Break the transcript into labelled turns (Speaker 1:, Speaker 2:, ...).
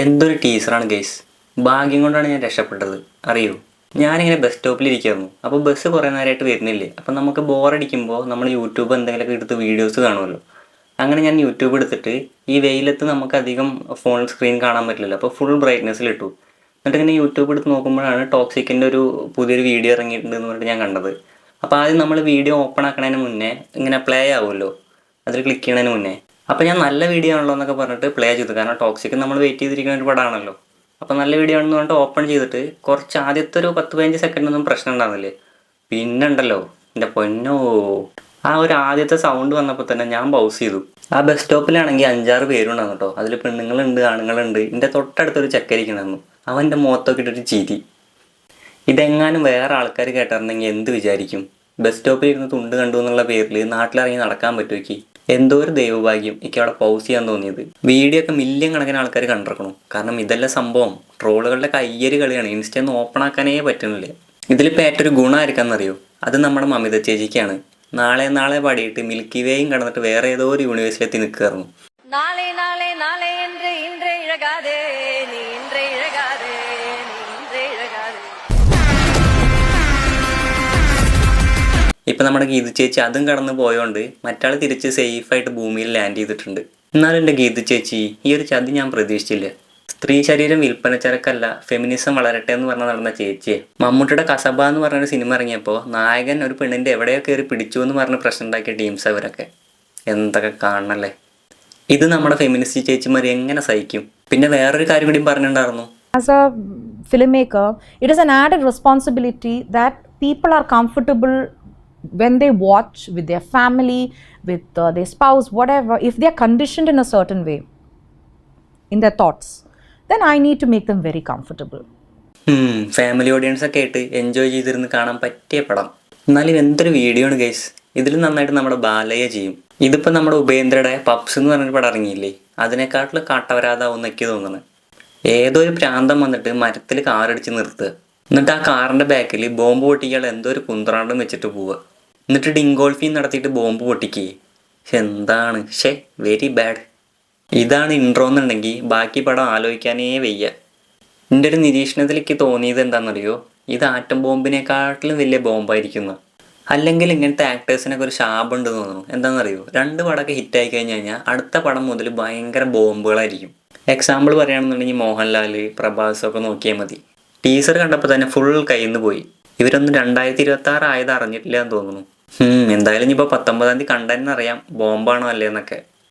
Speaker 1: എന്തൊരു ടീച്ചറാണ് ഗെയ്സ് ഭാഗ്യം കൊണ്ടാണ് ഞാൻ രക്ഷപ്പെട്ടത്. അറിയൂ? ഞാനിങ്ങനെ ബസ് സ്റ്റോപ്പിൽ ഇരിക്കുന്നു അപ്പോൾ ബസ് കുറേ നേരമായിട്ട് വരുന്നില്ലേ? അപ്പോൾ നമുക്ക് ബോറടിക്കുമ്പോൾ നമ്മൾ യൂട്യൂബ് എന്തെങ്കിലുമൊക്കെ എടുത്ത് വീഡിയോസ് കാണുമല്ലോ. അങ്ങനെ ഞാൻ യൂട്യൂബ് എടുത്തിട്ട് ഈ വെയിലത്ത് നമുക്ക് അധികം ഫോൺ സ്ക്രീൻ കാണാൻ പറ്റില്ലല്ലോ. അപ്പോൾ ഫുൾ ബ്രൈറ്റ്നെസ്സിൽ ഇട്ടു. എന്നിട്ട് ഇങ്ങനെ യൂട്യൂബ് എടുത്ത് നോക്കുമ്പോഴാണ് ടോക്സിക്കിന്റെ ഒരു പുതിയൊരു വീഡിയോ ഇറങ്ങിയിട്ടുണ്ട് എന്ന് പറഞ്ഞിട്ട് ഞാൻ കണ്ടത്. അപ്പോൾ ആദ്യം നമ്മൾ വീഡിയോ ഓപ്പൺ ആക്കണതിന് മുന്നേ ഇങ്ങനെ പ്ലേ ആവുമല്ലോ. അതിൽ ക്ലിക്ക് ചെയ്യണതിന് മുന്നേ. അപ്പോൾ ഞാൻ നല്ല വീഡിയോ ആണല്ലോ എന്നൊക്കെ പറഞ്ഞിട്ട് പ്ലേ ചെയ്തു. കാരണം ടോക്സിക് നമ്മൾ വെയിറ്റ് ചെയ്തിരിക്കുന്ന ഒരു പടമാണല്ലോ അപ്പോൾ നല്ല വീഡിയോ ആണെന്ന് പറഞ്ഞിട്ട് ഓപ്പൺ ചെയ്തിട്ട് കുറച്ച് ആദ്യത്തെ ഒരു പത്ത് പതിനഞ്ച് സെക്കൻഡ് ഒന്നും പ്രശ്നം ഉണ്ടാകുന്നില്ലേ പിന്നെ ഉണ്ടല്ലോ. എന്റെ പൊന്നോ. ആ ഒരു ആദ്യത്തെ സൗണ്ട് വന്നപ്പോൾ തന്നെ ഞാൻ പൗസ് ചെയ്തു. ആ ബസ് സ്റ്റോപ്പിലാണെങ്കിൽ അഞ്ചാറ് പേരുണ്ടായിരുന്നു കേട്ടോ അതിൽ പെണ്ണുങ്ങളുണ്ട് ആണുങ്ങളുണ്ട്. എന്റെ തൊട്ടടുത്തൊരു ചക്കരിക്കണമെന്നു അവന്റെ മുഖത്തൊക്കെ ഇട്ടൊരു ചിരി. ഇതെങ്ങാനും വേറെ ആൾക്കാർ കേട്ടിരുന്നെങ്കിൽ എന്ത് വിചാരിക്കും? ബസ് സ്റ്റോപ്പിൽ ഇരുന്ന് തുണ്ട് കണ്ടു എന്നുള്ള പേരിൽ നാട്ടിലിറങ്ങി നടക്കാൻ പറ്റുമോ എന്തോ ഒരു ദൈവഭാഗ്യം എനിക്ക് അവിടെ പൗസ് ചെയ്യാൻ തോന്നിയത്. വീഡിയോ ഒക്കെ മില്യൺ കണക്കിന് ആൾക്കാർ കണ്ടിരിക്കണം. കാരണം ഇതെല്ലാം സംഭവം. ട്രോളുകളുടെ കയ്യേര് കളിയാണ്. ഇൻസ്റ്റ ഒന്ന് ഓപ്പൺ ആക്കാനേ പറ്റുന്നില്ല ഇതിലിപ്പോൾ ഏറ്റൊരു ഗുണമായിരിക്കാമെന്നറിയോ അത് നമ്മുടെ മമിത ചേച്ചിക്കാണ്. നാളെ നാളെ പാടിയിട്ട് മിൽക്കി വേയും കടന്നിട്ട് വേറെ ഏതോ ഒരു യൂണിവേഴ്സിലെത്തി നിൽക്കുകയായിരുന്നു.
Speaker 2: നാളെ നാളെ നാളെ ഇഴകാതെ നീ ഇഴകാതെ.
Speaker 1: ഇപ്പൊ നമ്മുടെ ഗീതു ചേച്ചി അതും കടന്നു പോയോണ്ട് മറ്റാൾ തിരിച്ച് സേഫായിട്ട് ഭൂമിയിൽ ലാൻഡ് ചെയ്തിട്ടുണ്ട്. എന്നാലും എന്റെ ഗീതു ചേച്ചി ഈ ഒരു ചതി ഞാൻ പ്രതീക്ഷിച്ചില്ല. സ്ത്രീ ശരീരം വിൽപ്പന ചരക്കല്ല ഫെമിനിസം വളരട്ടെ എന്ന് പറഞ്ഞ നടന്ന ചേച്ചിയെ. മമ്മൂട്ടിയുടെ കസബ എന്ന് പറഞ്ഞൊരു സിനിമ ഇറങ്ങിയപ്പോൾ നായകൻ ഒരു പെണ്ണിന്റെ എവിടെയോ കയറി പിടിച്ചു എന്ന് പറഞ്ഞ് പ്രശ്നം ഉണ്ടാക്കിയ ടീംസ് അവരൊക്കെ. എന്തൊക്കെ കാണണല്ലേ? ഇത് നമ്മുടെ ഫെമിനിസ്റ്റ് ചേച്ചിമാർ എങ്ങനെ സഹിക്കും? പിന്നെ വേറൊരു കാര്യം കൂടി പറഞ്ഞിട്ടുണ്ടായിരുന്നു.
Speaker 3: Filmmaker it is an added responsibility that people are comfortable when they watch with their family, with uh, their spouse, whatever. If they are conditioned in a certain way in their thoughts, then I need to make them very comfortable.
Speaker 1: Family audience ഒക്കെ ആയിട്ട് enjoy ചെയ്തിരുന്ന് കാണാൻ പറ്റിയ പടം. എന്നാലും എന്തൊരു video ആണ് guys ഇതിൽ നന്നായിട്ട് നമ്മുടെ ബാലയെ ചെയ്യും. ഇതിപ്പോൾ നമ്മുടെ ഉപേന്ദ്രയുടെ പപ്സ് എന്ന് പറഞ്ഞൊരു പടം ഇറങ്ങിയില്ലേ? അതിനെക്കാട്ടിലും കാട്ടവരാതാവും എന്നൊക്കെ തോന്നുന്നത് ഏതോ ഒരു പ്രാന്തം വന്നിട്ട് മരത്തിൽ കാറടിച്ച് നിർത്തുക. എന്നിട്ട് ആ കാറിന്റെ ബാക്കിൽ ബോംബ് പൊട്ടിക്കാൻ എന്തോ ഒരു കുന്ത്രാണ്ടം വെച്ചിട്ട് പോവുക. എന്നിട്ട് ഡിങ്കോൾഫി നടത്തിയിട്ട് ബോംബ് പൊട്ടിക്കേ. എന്താണ്? ഷേ വെരി ബാഡ് ഇതാണ് ഇൻട്രോ എന്നുണ്ടെങ്കിൽ ബാക്കി പടം ആലോചിക്കാനേ വയ്യ. എന്റെ ഒരു നിരീക്ഷണത്തിലേക്ക് തോന്നിയത് എന്താണെന്നറിയോ ഇത് ആറ്റം ബോംബിനെക്കാട്ടിലും വലിയ ബോംബായിരിക്കുന്നു. അല്ലെങ്കിൽ ഇങ്ങനത്തെ ആക്ടേഴ്സിനൊക്കെ ഒരു ശാപുണ്ട് തോന്നുന്നു. എന്താണെന്നറിയോ രണ്ട് പടമൊക്കെ ഹിറ്റായി കഴിഞ്ഞ് കഴിഞ്ഞാൽ അടുത്ത പടം മുതൽ ഭയങ്കര ബോംബുകളായിരിക്കും. എക്സാമ്പിൾ പറയുകയാണെന്നുണ്ടെങ്കിൽ മോഹൻലാൽ പ്രഭാസ് ഒക്കെ നോക്കിയാൽ മതി. ടീസർ കണ്ടപ്പോൾ തന്നെ ഫുൾ കയ്യിൽ നിന്ന് പോയി. ഇവരൊന്നും രണ്ടായിരത്തി ഇരുപത്തി ആറ് ആയത് അറിഞ്ഞിട്ടില്ല എന്ന് തോന്നുന്നു. എന്തായാലും ഇനിയിപ്പോൾ പത്തൊമ്പതാം തീയതി കണ്ടെന്നറിയാം ബോംബാണോ അല്ലേ എന്നൊക്കെ.